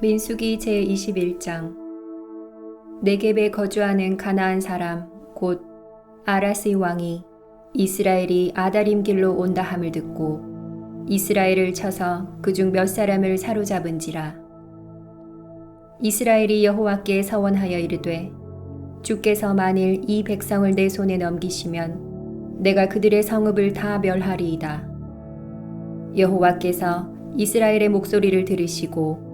민수기 제21장. 네겝에 거주하는 가나안 사람 곧 아라스의 왕이 이스라엘이 아다림 길로 온다 함을 듣고 이스라엘을 쳐서 그중 몇 사람을 사로잡은지라. 이스라엘이 여호와께 서원하여 이르되 주께서 만일 이 백성을 내 손에 넘기시면 내가 그들의 성읍을 다 멸하리이다. 여호와께서 이스라엘의 목소리를 들으시고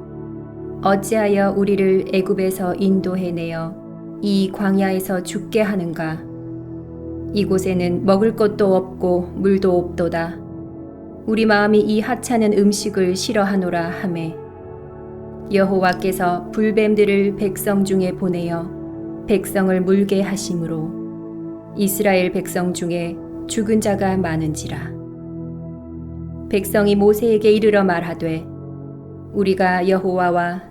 어찌하여 우리를 애굽에서 인도해내어 이 광야에서 죽게 하는가? 이곳에는 먹을 것도 없고 물도 없도다. 우리 마음이 이 하찮은 음식을 싫어하노라 하매 여호와께서 불뱀들을 백성 중에 보내어 백성을 물게 하심으로 이스라엘 백성 중에 죽은 자가 많은지라 백성이 모세에게 이르러 말하되 우리가 여호와와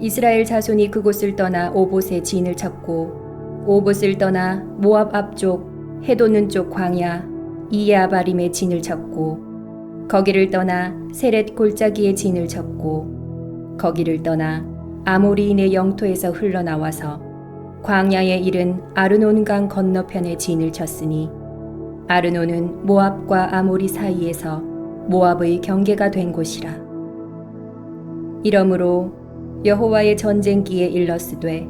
이스라엘 자손이 그곳을 떠나 오봇의 진을 찾고 오봇을 떠나 모압 앞쪽 해돋는 쪽 광야 이에아바림의 진을 찾고 거기를 떠나 세렛 골짜기의 진을 찾고 거기를 떠나 아모리인의 영토에서 흘러나와서 광야에 이른 아르논강 건너편의 진을 쳤으니 아르논은 모압과 아모리 사이에서 모압의 경계가 된 곳이라. 이러므로 여호와의 전쟁기에 일렀으되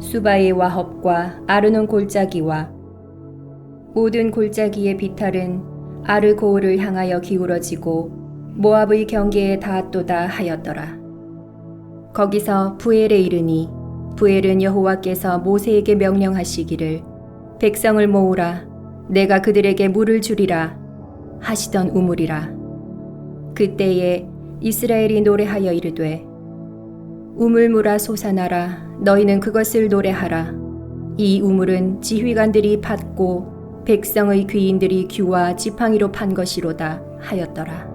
수바의 와헙과 아르논 골짜기와 모든 골짜기의 비탈은 아르고울을 향하여 기울어지고 모압의 경계에 닿았도다 하였더라. 거기서 부엘에 이르니 부엘은 여호와께서 모세에게 명령하시기를 백성을 모으라 내가 그들에게 물을 주리라 하시던 우물이라. 그때에 이스라엘이 노래하여 이르되 우물물아 솟아나라. 너희는 그것을 노래하라. 이 우물은 지휘관들이 받고 백성의 귀인들이 귀와 지팡이로 판 것이로다 하였더라.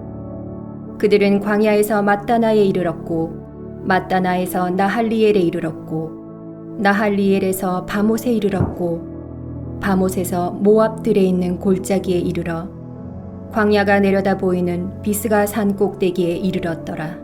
그들은 광야에서 마따나에 이르렀고 마따나에서 나할리엘에 이르렀고 나할리엘에서 바못에 이르렀고 바못에서 모압들에 있는 골짜기에 이르러 광야가 내려다 보이는 비스가 산 꼭대기에 이르렀더라.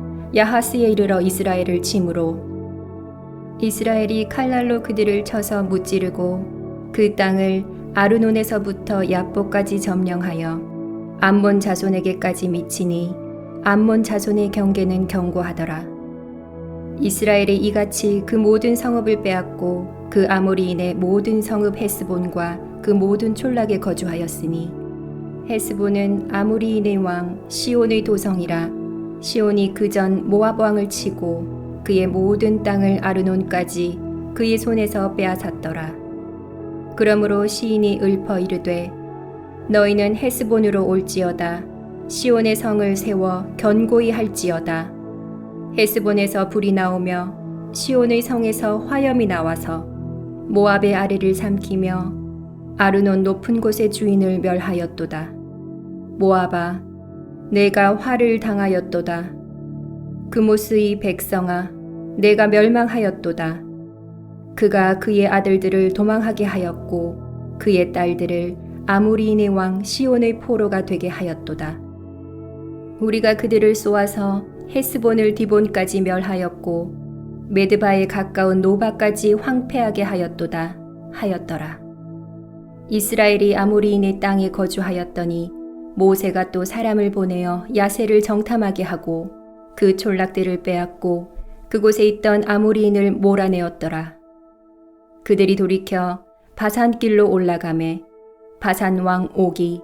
야하스에 이르러 이스라엘을 침으로 이스라엘이 칼날로 그들을 쳐서 무찌르고 그 땅을 아르논에서부터 야보까지 점령하여 암몬 자손에게까지 미치니 암몬 자손의 경계는 견고하더라. 이스라엘이 이같이 그 모든 성읍을 빼앗고 그 아모리인의 모든 성읍 헤스본과 그 모든 촌락에 거주하였으니 헤스본은 아모리인의 왕 시온의 도성이라 시온이 그 전 모압 왕을 치고 그의 모든 땅을 아르논까지 그의 손에서 빼앗았더라. 그러므로 시인이 읊어 이르되 너희는 헤스본으로 올지어다. 시온의 성을 세워 견고히 할지어다. 헤스본에서 불이 나오며 시온의 성에서 화염이 나와서 모압의 아래를 삼키며 아르논 높은 곳의 주인을 멸하였도다. 모압아 내가 화를 당하였도다. 그모스의 백성아, 내가 멸망하였도다. 그가 그의 아들들을 도망하게 하였고 그의 딸들을 아모리인의 왕 시온의 포로가 되게 하였도다. 우리가 그들을 쏘아서 헤스본을 디본까지 멸하였고 메드바에 가까운 노바까지 황폐하게 하였도다 하였더라. 이스라엘이 아모리인의 땅에 거주하였더니 모세가 또 사람을 보내어 야세를 정탐하게 하고 그 촌락들을 빼앗고 그곳에 있던 아모리인을 몰아내었더라. 그들이 돌이켜 바산길로 올라가매 바산 왕 옥이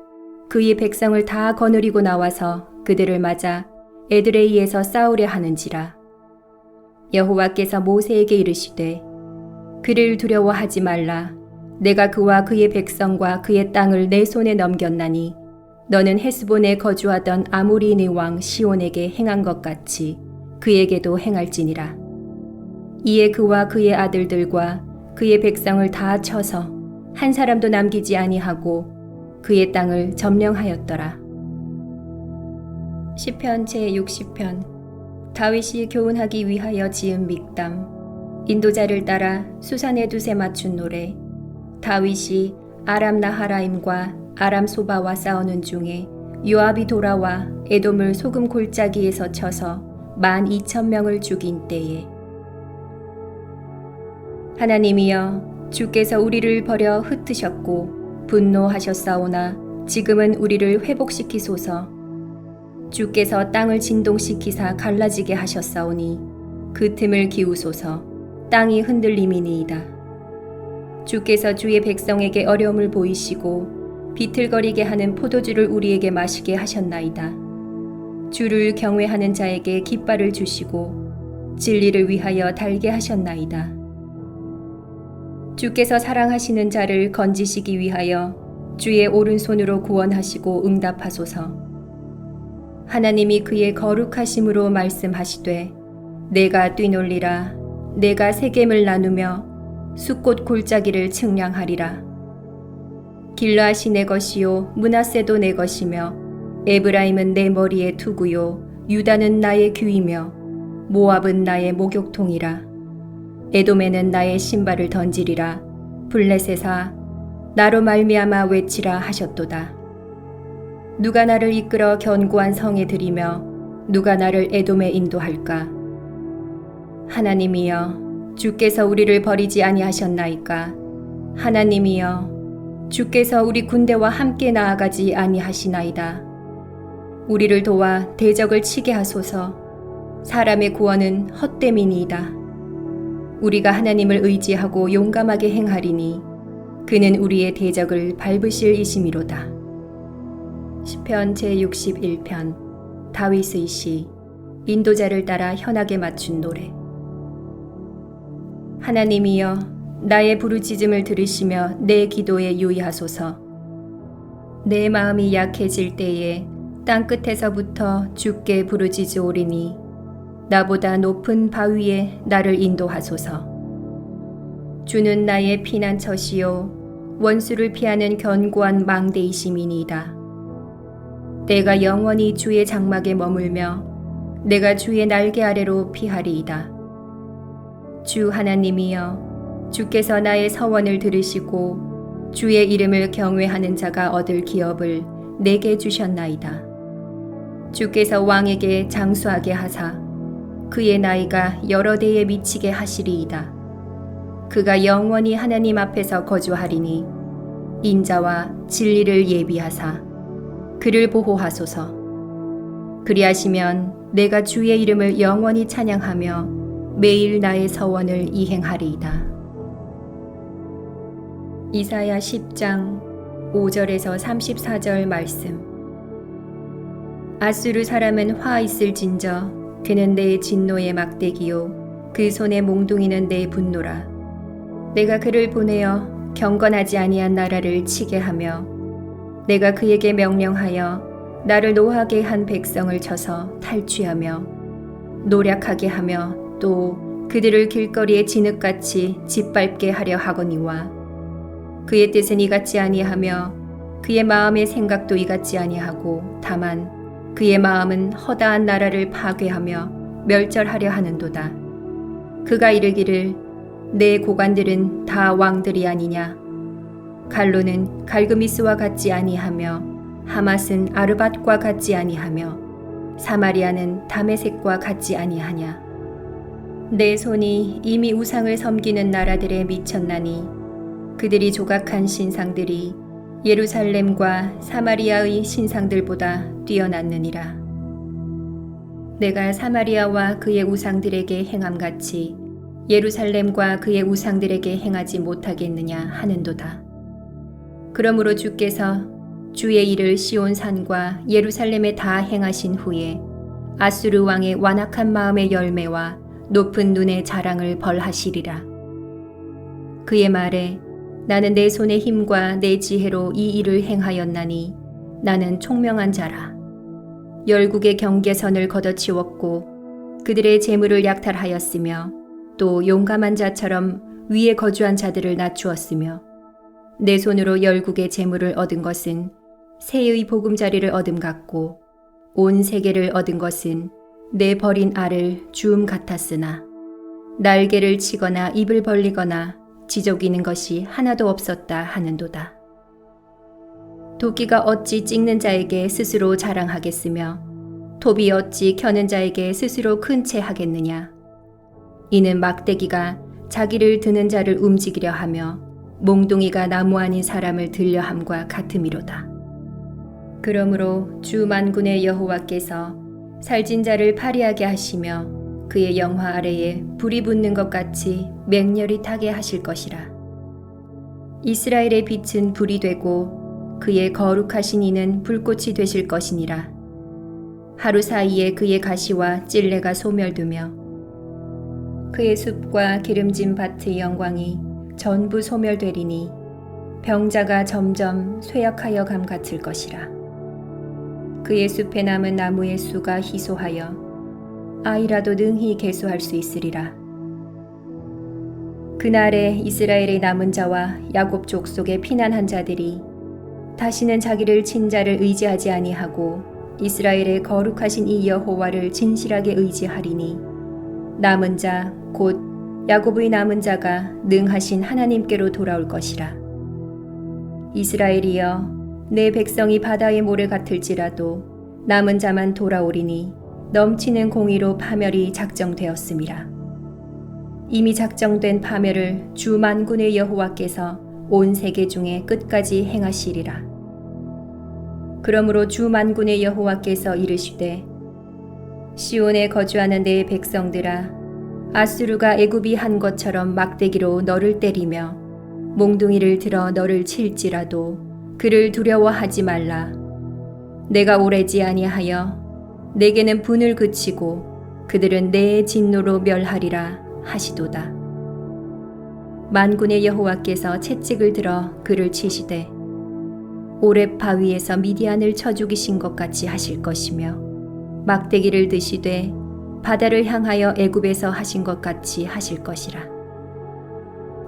그의 백성을 다 거느리고 나와서 그들을 맞아 에드레이에서 싸우려 하는지라. 여호와께서 모세에게 이르시되 그를 두려워하지 말라. 내가 그와 그의 백성과 그의 땅을 내 손에 넘겼나니 너는 헤스본에 거주하던 아모리인의 왕 시온에게 행한 것 같이 그에게도 행할지니라. 이에 그와 그의 아들들과 그의 백성을 다 쳐서 한 사람도 남기지 아니하고 그의 땅을 점령하였더라. 시편 제 60편 다윗이 교훈하기 위하여 지은 믹담 인도자를 따라 수산의 두세 맞춘 노래 다윗이 아람 나하라임과 아람 소바와 싸우는 중에 요압이 돌아와 에돔을 소금 골짜기에서 쳐서 만 이천 명을 죽인 때에 하나님이여 주께서 우리를 버려 흩으셨고 분노하셨사오나 지금은 우리를 회복시키소서 주께서 땅을 진동시키사 갈라지게 하셨사오니 그 틈을 기우소서 땅이 흔들림이니이다. 주께서 주의 백성에게 어려움을 보이시고 비틀거리게 하는 포도주를 우리에게 마시게 하셨나이다. 주를 경외하는 자에게 깃발을 주시고 진리를 위하여 달게 하셨나이다. 주께서 사랑하시는 자를 건지시기 위하여 주의 오른손으로 구원하시고 응답하소서. 하나님이 그의 거룩하심으로 말씀하시되 내가 뛰놀리라 내가 세겜을 나누며 숲꽃 골짜기를 측량하리라 길라시 내 것이요 문하세도 내 것이며 에브라임은 내 머리에 투구요 유다는 나의 귀이며 모압은 나의 목욕통이라 에돔에는 나의 신발을 던지리라 블레셋아 나로 말미암아 외치라 하셨도다 누가 나를 이끌어 견고한 성에 들이며 누가 나를 에돔에 인도할까? 하나님이여 주께서 우리를 버리지 아니하셨나이까? 하나님이여 주께서 우리 군대와 함께 나아가지 아니하시나이다. 우리를 도와 대적을 치게 하소서. 사람의 구원은 헛됨이니이다. 우리가 하나님을 의지하고 용감하게 행하리니 그는 우리의 대적을 밟으실 이심이로다. 시편 제61편 다윗의 시 인도자를 따라 현악에 맞춘 노래 하나님이여 나의 부르짖음을 들으시며 내 기도에 유의하소서 내 마음이 약해질 때에 땅 끝에서부터 주께 부르짖으오리니 나보다 높은 바위에 나를 인도하소서 주는 나의 피난처시요 원수를 피하는 견고한 망대이심이니이다. 내가 영원히 주의 장막에 머물며 내가 주의 날개 아래로 피하리이다. 주 하나님이여 주께서 나의 서원을 들으시고 주의 이름을 경외하는 자가 얻을 기업을 내게 주셨나이다. 주께서 왕에게 장수하게 하사 그의 나이가 여러 대에 미치게 하시리이다. 그가 영원히 하나님 앞에서 거주하리니 인자와 진리를 예비하사 그를 보호하소서. 그리하시면 내가 주의 이름을 영원히 찬양하며 매일 나의 서원을 이행하리이다. 이사야 10장 5절에서 34절 말씀. 아수르 사람은 화 있을진저 그는 내 진노의 막대기요 그 손에 몽둥이는 내 분노라. 내가 그를 보내어 경건하지 아니한 나라를 치게 하며 내가 그에게 명령하여 나를 노하게 한 백성을 쳐서 탈취하며 노력하게 하며 또 그들을 길거리에 진흙같이 짓밟게 하려 하거니와 그의 뜻은 이같지 아니하며 그의 마음의 생각도 이같지 아니하고 다만 그의 마음은 허다한 나라를 파괴하며 멸절하려 하는도다. 그가 이르기를 내 고관들은 다 왕들이 아니냐 갈로는 갈그미스와 같지 아니하며 하맛은 아르밧과 같지 아니하며 사마리아는 다메섹과 같지 아니하냐 내 손이 이미 우상을 섬기는 나라들에 미쳤나니 그들이 조각한 신상들이 예루살렘과 사마리아의 신상들보다 뛰어났느니라 내가 사마리아와 그의 우상들에게 행함같이 예루살렘과 그의 우상들에게 행하지 못하겠느냐 하는도다. 그러므로 주께서 주의 일을 시온 산과 예루살렘에 다 행하신 후에 아수르 왕의 완악한 마음의 열매와 높은 눈의 자랑을 벌하시리라. 그의 말에 나는 내 손의 힘과 내 지혜로 이 일을 행하였나니 나는 총명한 자라. 열국의 경계선을 걷어치웠고 그들의 재물을 약탈하였으며 또 용감한 자처럼 위에 거주한 자들을 낮추었으며 내 손으로 열국의 재물을 얻은 것은 새의 보금자리를 얻음 같고 온 세계를 얻은 것은 내 버린 알을 주음 같았으나 날개를 치거나 입을 벌리거나 지저귀는 것이 하나도 없었다 하는도다. 도끼가 어찌 찍는 자에게 스스로 자랑하겠으며 톱이 어찌 켜는 자에게 스스로 큰 채 하겠느냐. 이는 막대기가 자기를 드는 자를 움직이려 하며 몽둥이가 나무 아닌 사람을 들려 함과 같음이로다. 그러므로 주 만군의 여호와께서 살진 자를 파리하게 하시며 그의 영화 아래에 불이 붙는 것 같이 맹렬히 타게 하실 것이라. 이스라엘의 빛은 불이 되고 그의 거룩하신 이는 불꽃이 되실 것이니라. 하루 사이에 그의 가시와 찔레가 소멸되며 그의 숲과 기름진 밭의 영광이 전부 소멸되리니 병자가 점점 쇠약하여 감 같을 것이라. 그의 숲에 남은 나무의 수가 희소하여 아이라도 능히 개수할 수 있으리라. 그날에 이스라엘의 남은 자와 야곱 족속의 피난한 자들이 다시는 자기를 친 자를 의지하지 아니하고 이스라엘의 거룩하신 이 여호와를 진실하게 의지하리니 남은 자 곧 야곱의 남은 자가 능하신 하나님께로 돌아올 것이라. 이스라엘이여 내 백성이 바다의 모래 같을지라도 남은 자만 돌아오리니 넘치는 공의로 파멸이 작정되었음이라. 이미 작정된 파멸을 주 만군의 여호와께서 온 세계 중에 끝까지 행하시리라. 그러므로 주 만군의 여호와께서 이르시되 시온에 거주하는 내 백성들아 아수르가 애굽이 한 것처럼 막대기로 너를 때리며 몽둥이를 들어 너를 칠지라도 그를 두려워하지 말라. 내가 오래지 아니하여 내게는 분을 그치고 그들은 내 진노로 멸하리라 하시도다. 만군의 여호와께서 채찍을 들어 그를 치시되 오렙 바위에서 미디안을 쳐 죽이신 것 같이 하실 것이며 막대기를 드시되 바다를 향하여 애굽에서 하신 것 같이 하실 것이라.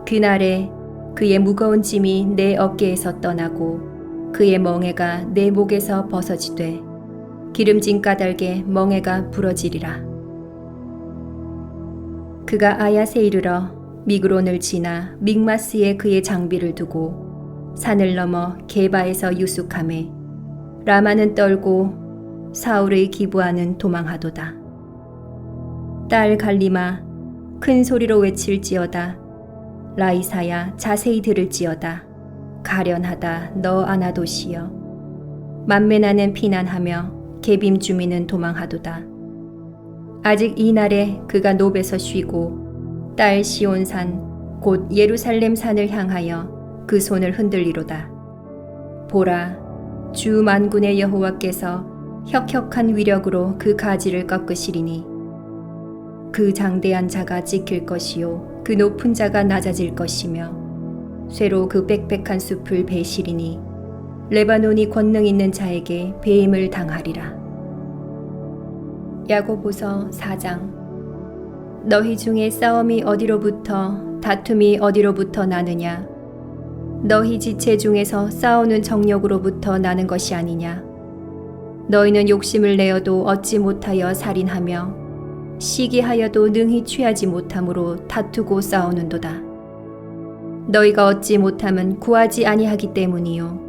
그날에 그의 무거운 짐이 내 어깨에서 떠나고 그의 멍에가 내 목에서 벗어지되 기름진 까닭에 멍에가 부러지리라. 그가 아야세 이르러 미그론을 지나 믹마스에 그의 장비를 두고 산을 넘어 게바에서 유숙함에 라마는 떨고 사울의 기부하는 도망하도다. 딸 갈리마 큰 소리로 외칠지어다 라이사야 자세히 들을지어다 가련하다 너 아나도시여 만매나는 피난하며 개빔 주민은 도망하도다. 아직 이 날에 그가 노베서 쉬고 딸 시온산 곧 예루살렘 산을 향하여 그 손을 흔들리로다. 보라 주 만군의 여호와께서 혁혁한 위력으로 그 가지를 꺾으시리니 그 장대한 자가 찍힐 것이요 그 높은 자가 낮아질 것이며 쇠로 그 빽빽한 숲을 베시리니 레바논이 권능 있는 자에게 배임을 당하리라. 야고보서 4장 너희 중에 싸움이 어디로부터 다툼이 어디로부터 나느냐 너희 지체 중에서 싸우는 정력으로부터 나는 것이 아니냐 너희는 욕심을 내어도 얻지 못하여 살인하며 시기하여도 능히 취하지 못함으로 다투고 싸우는도다. 너희가 얻지 못함은 구하지 아니하기 때문이요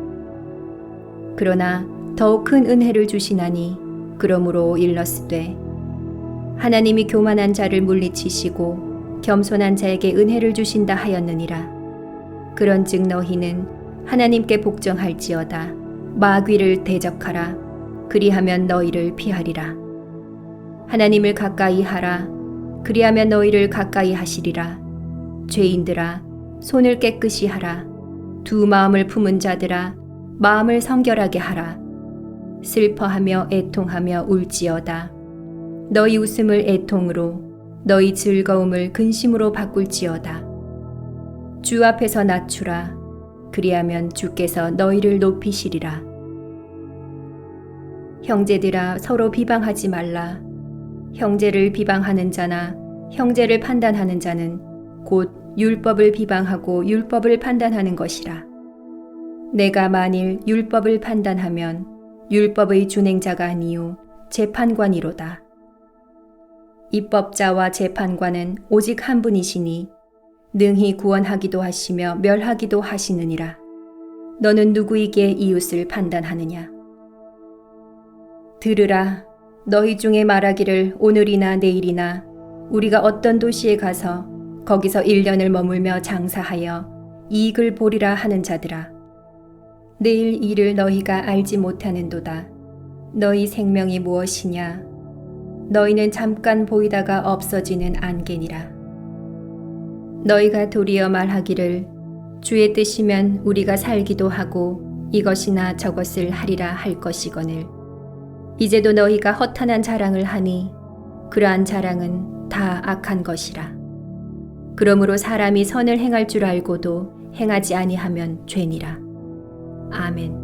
그러나 더욱 큰 은혜를 주시나니 그러므로 일렀으되 하나님이 교만한 자를 물리치시고 겸손한 자에게 은혜를 주신다 하였느니라. 그런즉 너희는 하나님께 복종할지어다. 마귀를 대적하라. 그리하면 너희를 피하리라. 하나님을 가까이 하라. 그리하면 너희를 가까이 하시리라. 죄인들아, 손을 깨끗이 하라. 두 마음을 품은 자들아, 마음을 성결하게 하라. 슬퍼하며 애통하며 울지어다. 너희 웃음을 애통으로 너희 즐거움을 근심으로 바꿀지어다. 주 앞에서 낮추라. 그리하면 주께서 너희를 높이시리라. 형제들아 서로 비방하지 말라. 형제를 비방하는 자나 형제를 판단하는 자는 곧 율법을 비방하고 율법을 판단하는 것이라. 내가 만일 율법을 판단하면 율법의 준행자가 아니요 재판관이로다. 입법자와 재판관은 오직 한 분이시니 능히 구원하기도 하시며 멸하기도 하시느니라. 너는 누구에게 이웃을 판단하느냐? 들으라. 너희 중에 말하기를 오늘이나 내일이나 우리가 어떤 도시에 가서 거기서 1년을 머물며 장사하여 이익을 보리라 하는 자들아. 내일 일을 너희가 알지 못하는도다. 너희 생명이 무엇이냐? 너희는 잠깐 보이다가 없어지는 안개니라. 너희가 도리어 말하기를 주의 뜻이면 우리가 살기도 하고 이것이나 저것을 하리라 할 것이거늘. 이제도 너희가 허탄한 자랑을 하니 그러한 자랑은 다 악한 것이라. 그러므로 사람이 선을 행할 줄 알고도 행하지 아니하면 죄니라. 아멘.